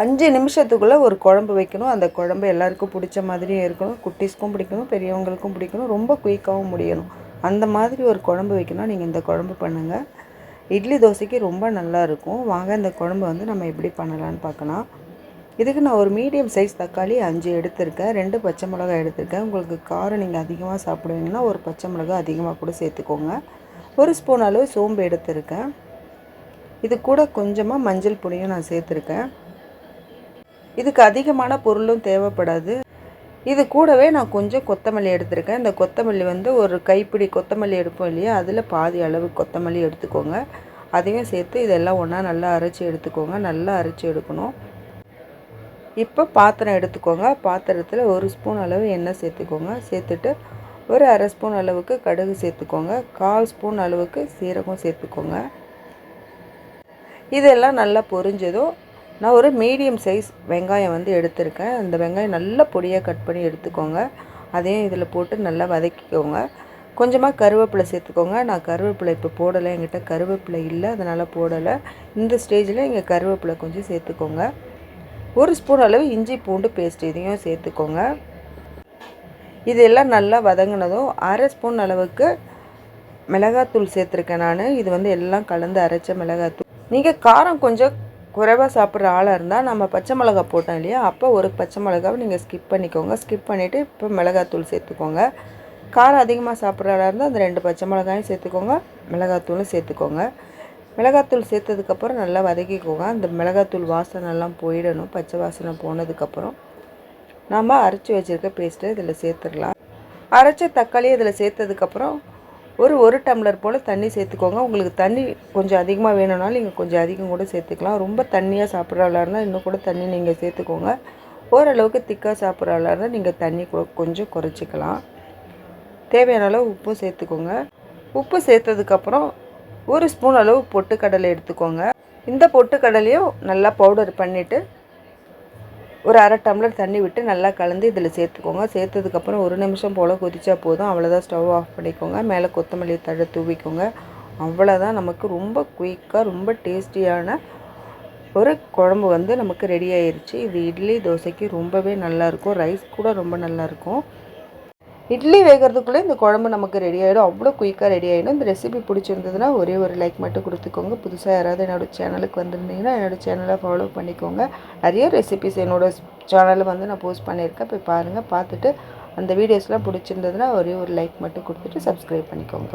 அஞ்சு நிமிஷத்துக்குள்ளே ஒரு குழம்பு வைக்கணும். அந்த குழம்பு எல்லாருக்கும் பிடிச்ச மாதிரியும் இருக்கணும். குட்டீஸ்க்கும் பிடிக்கணும் பெரியவங்களுக்கும் பிடிக்கணும். ரொம்ப குயிக்காகவும் முடியணும். அந்த மாதிரி ஒரு குழம்பு வைக்கணும் நீங்கள் இந்த குழம்பு பண்ணுங்கள் இட்லி தோசைக்கு ரொம்ப நல்லா இருக்கும். வாங்க இந்த குழம்பு வந்து நம்ம எப்படி பண்ணலான்னு பார்க்கலாம். இதுக்கு நான் ஒரு மீடியம் சைஸ் தக்காளி அஞ்சு எடுத்திருக்கேன். ரெண்டு பச்சை மிளகாய் எடுத்திருக்கேன். உங்களுக்கு காரம் நீங்கள் அதிகமாக சாப்பிடுவீங்கன்னா ஒரு பச்சை மிளகாய் அதிகமாக கூட சேர்த்துக்கோங்க. ஒரு ஸ்பூன் அளவு சோம்பு எடுத்திருக்கேன். இது கூட கொஞ்சமாக மஞ்சள் பொடியும் நான் சேர்த்துருக்கேன். இதுக்கு அதிகமான பொருளும் தேவைப்படாது. இது கூடவே நான் கொஞ்சம் கொத்தமல்லி எடுத்திருக்கேன். இந்த கொத்தமல்லி வந்து ஒரு கைப்பிடி கொத்தமல்லி எடுப்போம் இல்லையா? அதில் பாதி அளவு கொத்தமல்லி எடுத்துக்கோங்க. அதையும் சேர்த்து இதெல்லாம் ஒன்றா நல்லா அரைச்சி எடுத்துக்கோங்க. நல்லா அரைச்சி எடுக்கணும். இப்போ பாத்திரம் எடுத்துக்கோங்க. பாத்திரத்தில் ஒரு ஸ்பூன் அளவு எண்ணெய் சேர்த்துக்கோங்க. சேர்த்துட்டு ஒரு அரை ஸ்பூன் அளவுக்கு கடுகு சேர்த்துக்கோங்க. கால் ஸ்பூன் அளவுக்கு சீரகம் சேர்த்துக்கோங்க. இதெல்லாம் நல்லா பொரிஞ்சதும் நான் ஒரு மீடியம் சைஸ் வெங்காயம் வந்து எடுத்திருக்கேன். அந்த வெங்காயம் நல்லா பொடியாக கட் பண்ணி எடுத்துக்கோங்க. அதையும் இதில் போட்டு நல்லா வதக்கிக்கோங்க. கொஞ்சமாக கருவேப்பிலை சேர்த்துக்கோங்க. நான் கருவேப்பிலை இப்போ போடலை. என்கிட்ட கருவேப்பிலை இல்லை. அதனால் போடலை. இந்த ஸ்டேஜில் இங்கே கருவேப்பிலை கொஞ்சம் சேர்த்துக்கோங்க. ஒரு ஸ்பூன் அளவு இஞ்சி பூண்டு பேஸ்ட் இதையும் சேர்த்துக்கோங்க. இதெல்லாம் நல்லா வதங்கினதும் அரை ஸ்பூன் அளவுக்கு மிளகாத்தூள் சேர்த்துருக்கேன் நான். இது வந்து எல்லாம் கலந்து அரைச்ச மிளகாத்தூள். நீங்கள் காரம் கொஞ்சம் குறைவாக சாப்பிட்ற ஆளாக இருந்தால் நம்ம பச்சை மிளகா போட்டோம் இல்லையா? அப்போ ஒரு பச்சை மிளகாவை நீங்கள் ஸ்கிப் பண்ணிக்கோங்க. ஸ்கிப் பண்ணிவிட்டு இப்போ மிளகாத்தூள் சேர்த்துக்கோங்க. காரம் அதிகமாக சாப்பிட்ற ஆளாக இருந்தால் அந்த ரெண்டு பச்சை மிளகாயும் சேர்த்துக்கோங்க. மிளகாத்தூளும் சேர்த்துக்கோங்க. மிளகாத்தூள் சேர்த்ததுக்கப்புறம் நல்லா வதக்கிக்கோங்க. அந்த மிளகாத்தூள் வாசனைலாம் போயிடணும். பச்சை வாசனை போனதுக்கப்புறம் நாம் அரைச்சி வச்சுருக்க பேஸ்ட்டை இதில் சேர்த்துடலாம். அரைச்ச தக்காளி இதில் சேர்த்ததுக்கப்புறம் ஒரு ஒரு டம்ளர் போல் தண்ணி சேர்த்துக்கோங்க. உங்களுக்கு தண்ணி கொஞ்சம் அதிகமாக வேணும்னாலும் நீங்கள் கொஞ்சம் அதிகம் கூட சேர்த்துக்கலாம். ரொம்ப தண்ணியாக சாப்பிட்றவளா இருந்தால் இன்னும் கூட தண்ணி நீங்கள் சேர்த்துக்கோங்க. ஓரளவுக்கு திக்காக சாப்பிட்றவளா இருந்தால் நீங்கள் தண்ணி கொஞ்சம் குறைச்சிக்கலாம். தேவையான அளவு உப்பும் சேர்த்துக்கோங்க. உப்பு சேர்த்ததுக்கப்புறம் ஒரு ஸ்பூன் அளவு பொட்டுக்கடலை எடுத்துக்கோங்க. இந்த பொட்டுக்கடலையும் நல்லா பவுடர் பண்ணிவிட்டு ஒரு அரை டம்ளர் தண்ணி விட்டு நல்லா கலந்து இதில் சேர்த்துக்கோங்க. சேர்த்ததுக்கப்புறம் ஒரு நிமிஷம் போல் கொதிச்சா போதும். அவ்வளோதான் ஸ்டவ் ஆஃப் பண்ணிக்கோங்க. மேலே கொத்தமல்லி தழை தூவிக்கோங்க. அவ்வளோதான் நமக்கு ரொம்ப குயிக்காக ரொம்ப டேஸ்டியான ஒரு குழம்பு வந்து நமக்கு ரெடி ஆயிடுச்சு இது இட்லி தோசைக்கு ரொம்பவே நல்லாயிருக்கும் ரைஸ் கூட ரொம்ப நல்லாயிருக்கும் இட்லி வேகிறதுக்குள்ளே இந்த குழம்பு நமக்கு ரெடி ஆகிடும் அவ்வளோ குயிக்காக ரெடி ஆகிடும் இந்த ரெசிபி பிடிச்சிருந்ததுன்னா ஒரே ஒரு லைக் மட்டும் கொடுத்துக்கோங்க. புதுசாக யாராவது என்னோடய சேனலுக்கு வந்திருந்தீங்கன்னா என்னோடய சேனலை ஃபாலோ பண்ணிக்கோங்க. நிறைய ரெசிபிஸ் என்னோடய சேனலில் வந்து நான் போஸ்ட் பண்ணியிருக்கேன். போய் பாருங்கள் பார்த்துட்டு அந்த வீடியோஸ்லாம் பிடிச்சிருந்ததுன்னா ஒரே ஒரு லைக் மட்டும் கொடுத்துட்டு சப்ஸ்கிரைப் பண்ணிக்கோங்க.